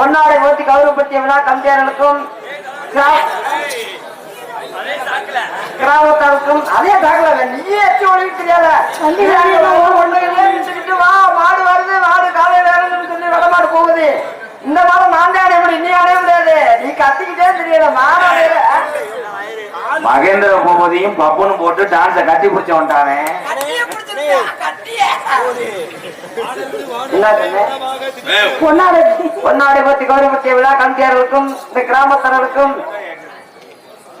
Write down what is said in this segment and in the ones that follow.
பொன்னாடை ஓட்டி கௌரவப்படுத்திய விழா கம்பியார்களுக்கும் கிரா- கிராமத்தாருக்கும் அதே தாக்கல நீயே எச்சு ஒழிக்க தெரியாத. வா மாடு வருது மாடு காலையில இறங்குன்னு சொல்லி வட மாடு போகுது. இந்த மாதம் நான் தான் அடைய முடியும் நீ அடைய முடியாது. நீ கத்திக்கிட்டே தெரியல மாடு அடையல. மகேந்திர பூபதியும் பப்புன்னு போட்டு டான்ஸ கட்டி பிடிச்ச வந்துட்டானே பொன்னாடை பத்தி கௌரவப்படுத்திய விழா கம்பியார்களுக்கும் இந்த கிராமத்தர்களுக்கும்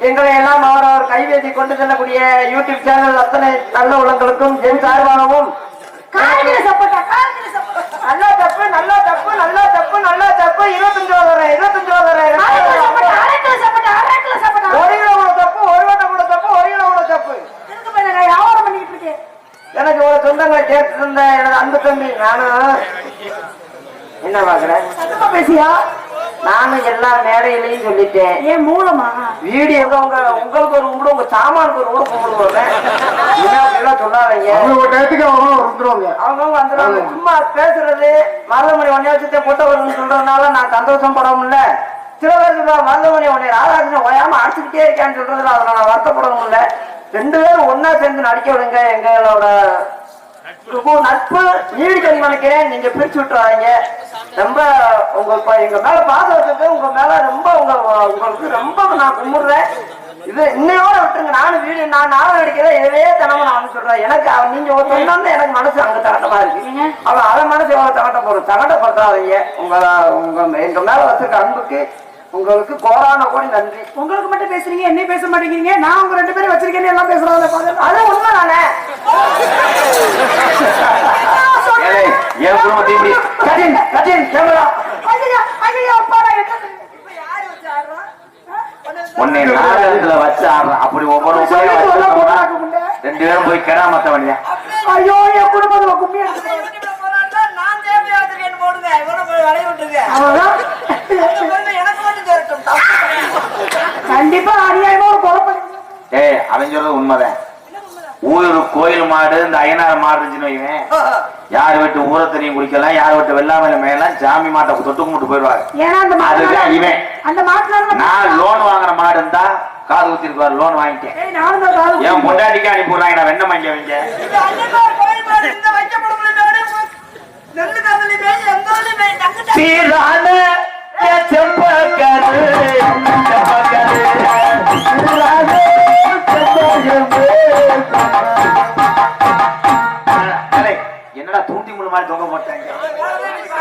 எங்களை எல்லாம் அவரவர் கைவேதி கொண்டு செல்லக்கூடிய யூடியூப் சேனல் அத்தனை நல்ல உள்ளங்களுக்கும் என் சார்பாகவும் நல்லா தப்பு நல்லா தப்பு நல்லா தப்பு நல்லா தப்பு. இருபத்தஞ்சு இருபத்தஞ்சு ரூபா தரேன் ஒரு கிலோ கூட தப்பு ஒரு வட்டம் கூட தப்பு ஒரு கிலோ கூட தப்பு எனக்கு ஒரு சொந்தங்களை கேட்டு இருந்த எனது அன்பு தம்பி நானும் என்ன பாக்குறேன் பேசியா? நானும் எல்லா மேடையிலையும் சொல்லிட்டேன். ஏன் மூலமா? வீடியோ உங்க உங்களுக்கு ஒரு கும்பிடு உங்க சாமானுக்கு ஒரு கூட கும்பிடுவாங்க எல்லாம் சொல்லாதீங்க. அவங்க ஒரு டயத்துக்கு அவங்க வந்துருவாங்க. அவங்க வந்துடுவாங்க சும்மா பேசுறது மருதமணி ஒன்னே வச்சுட்டு பொட்ட வரும்னு சொல்றதுனால நான் சந்தோஷம் படமும்ல சில பேர் சொல்றாங்க மருதமணி உன்னை ராதாகிருஷ்ணன் ஓயாம அடிச்சுக்கிட்டே இருக்கேன்னு சொல்றதுல அதுல நான் வருத்தப்படவும் இல்ல ரெண்டு பேரும் ஒன்னா சேர்ந்து நடிக்க விடுங்க எங்களோட ரொம்ப நட்பு நீடிக்கணும் நினைக்கிறேன் நீங்க பிரிச்சு விட்டுறாதீங்க. ரொம்ப உங்க இப்ப எங்க மேல பாசம் வச்சுட்டு உங்க மேல ரொம்ப உங்க உங்களுக்கு ரொம்ப நான் கும்பிடுறேன். இது இன்னையோட விட்டுருங்க. நானும் வீடு நான் நானும் நடிக்கிறேன். இதுவே தினமும் நான் சொல்றேன். எனக்கு அவ- நீங்க ஒரு சொன்னா எனக்கு மனசு அங்க தகட்டமா இருக்கு. அவன் அவன் மனசு எவ்வளவு தகட்ட போறோம் தகட்டப்படுத்தாதீங்க உங்க உங்க எங்க மேல வச்சிருக்க அன்புக்கு உங்களுக்கு கோடான கோடி நன்றி. உங்களுக்கு மட்டும் பேசுறீங்க என்ன பேச மாட்டேங்கிறீங்க. நான் உங்க ரெண்டு பேரும் வச்சிருக்கேன்னு எல்லாம் பேசுறாங்க அது உண்மைதானே? ஏலே, என் குடும்பத்தை இப்படி கஜின் கஜின் கேமரா. நான் யாரு வச்சு ஆடுறான் அப்படி ஒவ்வொரு. ரெண்டு பேரும் போய் வழியா. ஐயோ என் குடும்பத்துல கும்மி எடுத்து அவ்வளவுதான். கண்டிப்பா அநியாயமா ஒரு பண்ணி ஏய் அவன் சொல்றது உண்மைதான். ஊரு கோயில் மாடு இந்த ஐயனார் மாடு இருந்துச்சுன்னு வைவேன் யார் வீட்டு ஊரை தண்ணியும் குடிக்கலாம் யார் வீட்டு வெள்ளாமையில மேலாம் சாமி மாட்டை தொட்டு கும்பிட்டு போயிடுவாங்க அதுதான் இவன். நான் லோன் வாங்குற மாடு இருந்தா காது ஊத்திருக்காரு லோன் வாங்கிட்டேன். என் பொண்டாட்டிக்கு அனுப்பி விடுறாங்க நான் வெண்ண வாங்கி வைங்க சீரான என்னடா தூண்டி மூலமா மாதிரி தொங்க போட்டாங்க?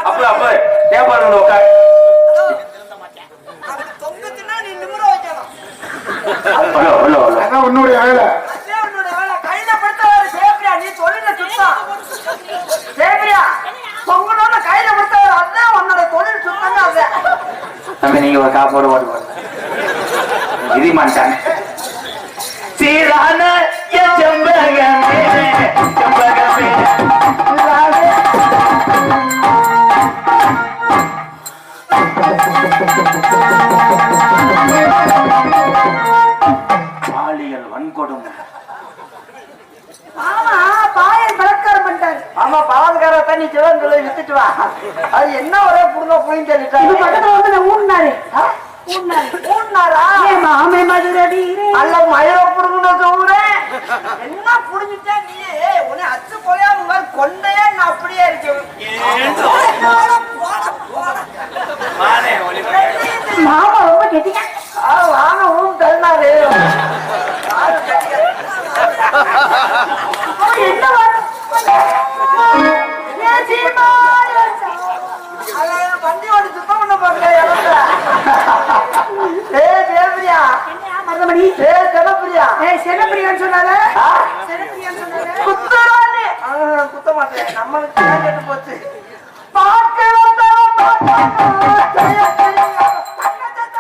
அப்ப அப்ப தேப்பாடு உட்கார் ஹலோ ஹலோ ஹலோ அதான் உன்னுடைய வேலை தம்பி நீங்க ஒரு காப்போடு ஓடு மாமே மதுரை வீரே. அல்ல மயிர புடுங்கின ஊரே என்ன புடுங்கிட்டா நீ உன்னை அச்சு போயாம மாதிரி கொண்டையே நான் அப்படியே இருக்கேன். மாமா ரொம்ப கெட்டிங்க ஆ, வாங்க ஊம் தள்ளினாரு. என்ன வண்டி ஓடி சுத்தம் பண்ண பாருங்க ஏ தேவரியா மருதமணி ஏ செலப்பிரியா ஏய் செல்லப்பிரியான்னு சொன்னால? செல்லப்பிரியான்னு சொன்னால? குத்துறானே ஆ, குத்த மாட்டேன் நம்மளுக்கு தான் கெட்டு போச்சு. பாட்டு வந்தாலும் பாட்டாங்க. ஜெய, ஜெய. தக்கத்த,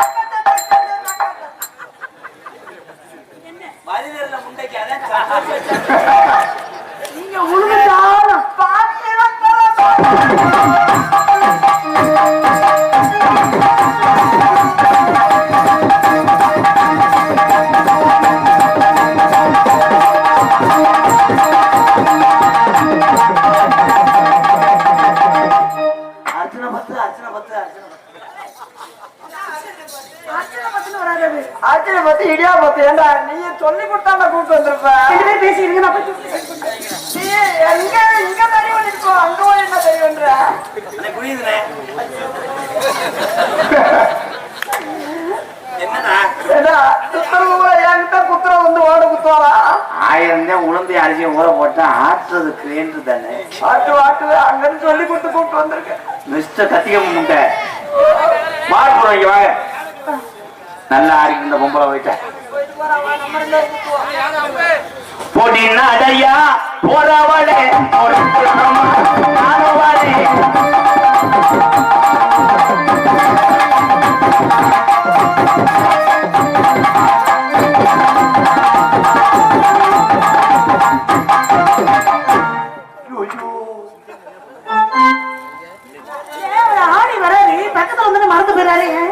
நீ சொல்லி கொடுத்தா கூப்பிட்டு வந்திருப்ப? தூக்கி நீ எங்க இங்க தடி பண்ணிருக்கோ அங்க போய் என்ன தடி பண்ற தான் உளுந்து அரிசியும் ஊற போட்டா ஆட்டுறது கிரேண்டு தானே? ஆட்டு ஆட்டு அங்கன்னு சொல்லி கொடுத்து கூப்பிட்டு வந்திருக்கேன் மிஸ்டர் கத்திக்க முட்டை இங்க வாங்க. நல்லா ஆடிக்கு இந்த பொம்பளை போயிட்டேன் பொடி நடையா போறவளே நானுவளே ஆடி வராரு பக்கத்துல வந்து மறந்து போயிடாரு ஏன்?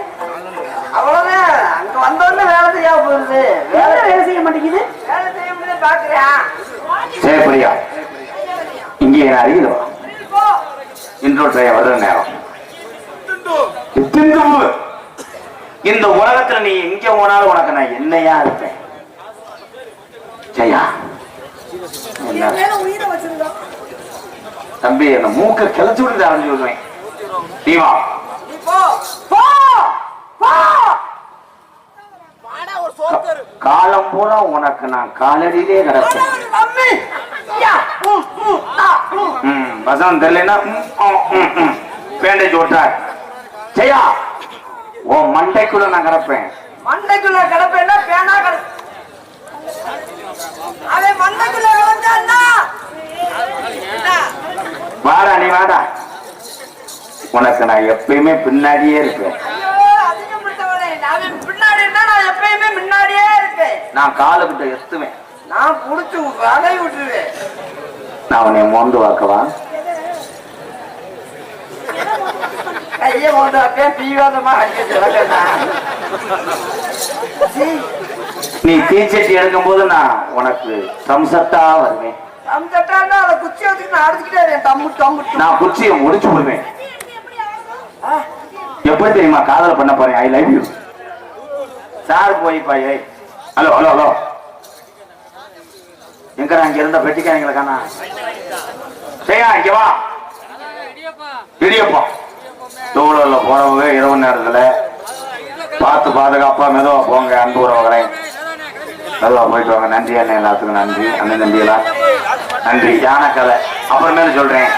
அவ்வளவுதான் அங்க வந்தோடனே வேலை செய்ய போகுது வேலை வேலை செய்ய மாட்டேங்குது வேலை செய்ய முடியாது பாக்குறியா சரி பிரியா. இங்கே என் அருகில் வா இன்றோ ட்ரைய வர்ற நேரம். இந்த உலகத்துல நீ எங்க போனாலும் உனக்கு நான் என்னையா இருப்பேன். ஜெயா தம்பி என்ன மூக்க கிளச்சு விட்டு அரைஞ்சு விடுவேன். நீ வா. காலம் பூரா உனக்கு நான் காலடியிலே கிடப்பேன். வசனம் ம். பேண்டேஜ் ஓட்டார் ஜெயா உன் மண்டைக்குள்ள நான் கிடப்பேன். மண்டைக்குள்ள கிடப்பேன்னா பேனா கிட அவன் மண்டைக்குள்ள கிடந்தான்னா வாடா நீ வாடா. உனக்கு நான் எப்பயுமே பின்னாடியே இருப்பேன் ஐயோ அதிகம் பிடிச்சவனே அவன் பின்னாடி இருந்தா நான் எப்பயுமே முன்னாடியே நான் காலுக்கிட்ட எத்துவேன் நான் புடிச்சு வலை விட்டுருவேன். நான் உன்னை மோந்து வாக்கவா? கையை கொண்டு அப்பயே தீவிரமா நீ தீச்சட்டி எடுக்கும் போது நான் உனக்கு சம்சத்தா வருவேன். சம்சட்டான்னா அதை குச்சி வச்சுட்டு நான் அடிச்சுக்கிட்டே தம்மு தம்மு நான் குச்சியை முடிச்சு விடுவேன். எப்படி தெரியுமா? காதல் பண்ண போறேன். ஐ லவ் யூ சார் போய் பாய் ஹலோ ஹலோ ஹலோ. எங்கடா இங்க இருந்த பெட்டிக்காரங்களை காணா செய்யா இங்க வா. இடியப்பா டூலர்ல போறவங்க இரவு நேரத்துல பார்த்து பாதுகாப்பா மெதுவா போங்க அன்பு உறவுகளே. நல்லா போயிட்டு வாங்க. நன்றி அண்ணன் எல்லாத்துக்கும் நன்றி. அண்ணன் நம்பியெல்லாம் நன்றி. யானை கதை. அப்புறமேல சொல்றேன்.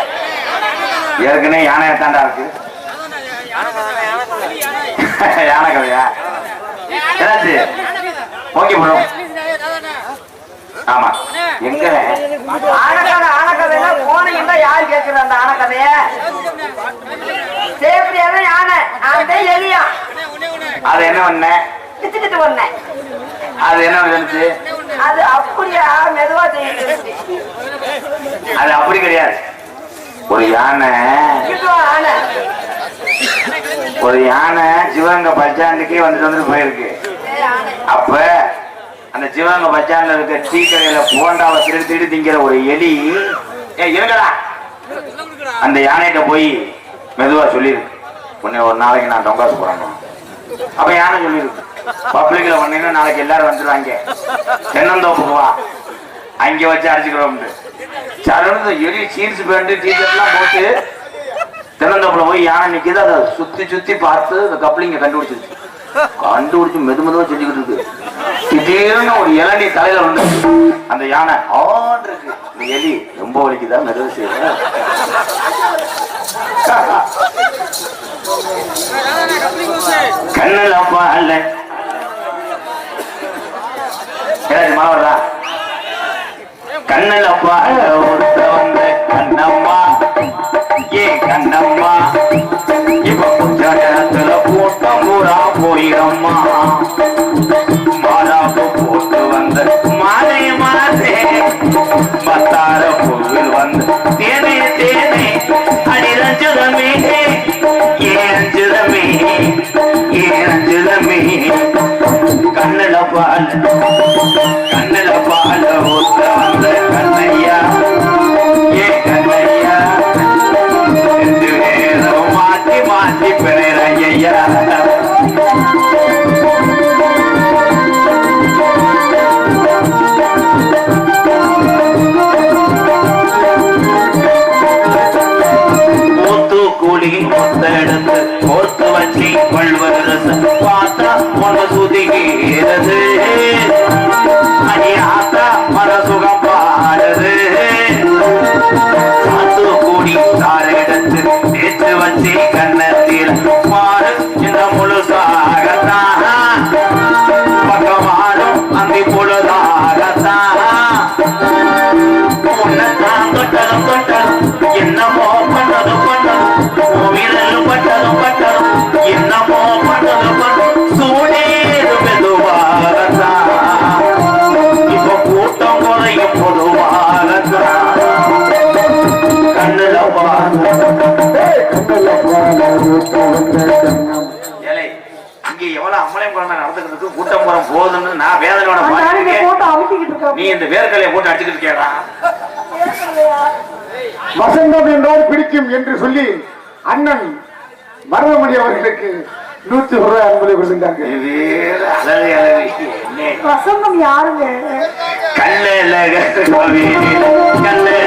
ஏற்கனவே யானையை தாண்டா இருக்கு. யானை கதையா? ஓகே ப்ரோ ஆமா. எங்க? ஆனக்கதை ஆனக்கதைன்னா போனீங்கன்னா யாரு கேட்கிற அந்த ஆனக்கதைய சேஃப்டியான யானை? அந்த எலியா. அது என்ன பண்ண கிச்சுக்கிட்டு வந்தேன் அது என்ன இருந்துச்சு அது அப்படியா? மெதுவா செய்யுது அது அப்படி கிடையாது. ஒரு யானை. ஒரு யானை சிவகங்கை பஸ் ஸ்டாண்டுக்கே வந்துட்டு வந்துட்டு போயிருக்கு. அப்ப அந்த சிவகங்கை பஸ் இருக்க டீ கடையில போண்டாவை திருடி திருடி திங்கிற ஒரு எலி ஏ இருக்கடா அந்த யானைகிட்ட போய் மெதுவா சொல்லியிருக்கு உன்னை ஒரு நாளைக்கு நான் டொங்காசு போறேன் அப்ப யானை சொல்லியிருக்கு பப்ளிக்ல பண்ணீங்கன்னா நாளைக்கு எல்லாரும் வந்துடுவாங்க தென்னந்தோப்புக்கு வா. அங்க வச்சு அடிச்சுக்கிறோம்னு சரண எலி சீன்ஸ் பேண்ட் டீஷர்ட்லாம் போட்டு தென்னந்தோப்புல போய் யானை நிக்குது. அதை சுத்தி சுத்தி பார்த்து அந்த கப்ளிங்க கண்டுபிடிச்சிருச்சு கண்டுபிடிச்சு மெது மெதுவா செஞ்சுக்கிட்டு இருக்கு. திடீர்னு ஒரு இளநி தலையில வந்து அந்த யானை ஆன் இருக்கு. இந்த எலி ரொம்ப வலிக்குதா? மெதுவா செய்யுது கண்ணில் அப்பா அல்ல. மழை கண்ணில் அப்பா இங்க எவ்வளவு அம்மலையும் குழந்தை நடந்துக்கிறதுக்கு கூட்டம் போற போகுதுன்னு நான் வேதனையோட நீ இந்த வேர்க்கலையை போட்டு அடிச்சுக்கிட்டு இருக்கேடா. வசந்தம் என்றால் பிடிக்கும் என்று சொல்லி அண்ணன் மருதமணி அவர்களுக்கு நூத்தி ஒரு ரூபாய் அன்பளை என்ன? வசந்தம் யாருங்க? கல்லுல கல்லு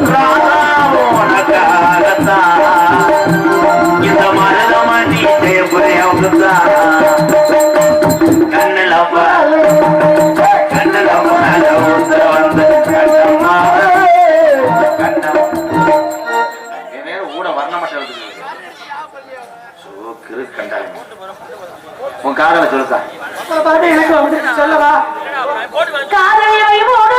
ஒட்டணும் ஒட்டணும் ராதா உனக்காகத்தான் இந்த மருதமணி தேவையாகத்தான் கண்ணில் கண்ணில் வந்து கண்ணம்மா கண்ணம் என் பேர் ஊட வர்ணமட்டம் கிரு கண்டாயம். உன் காதல பாட்டு எனக்கு சொல்லவா? காதலியை மூடு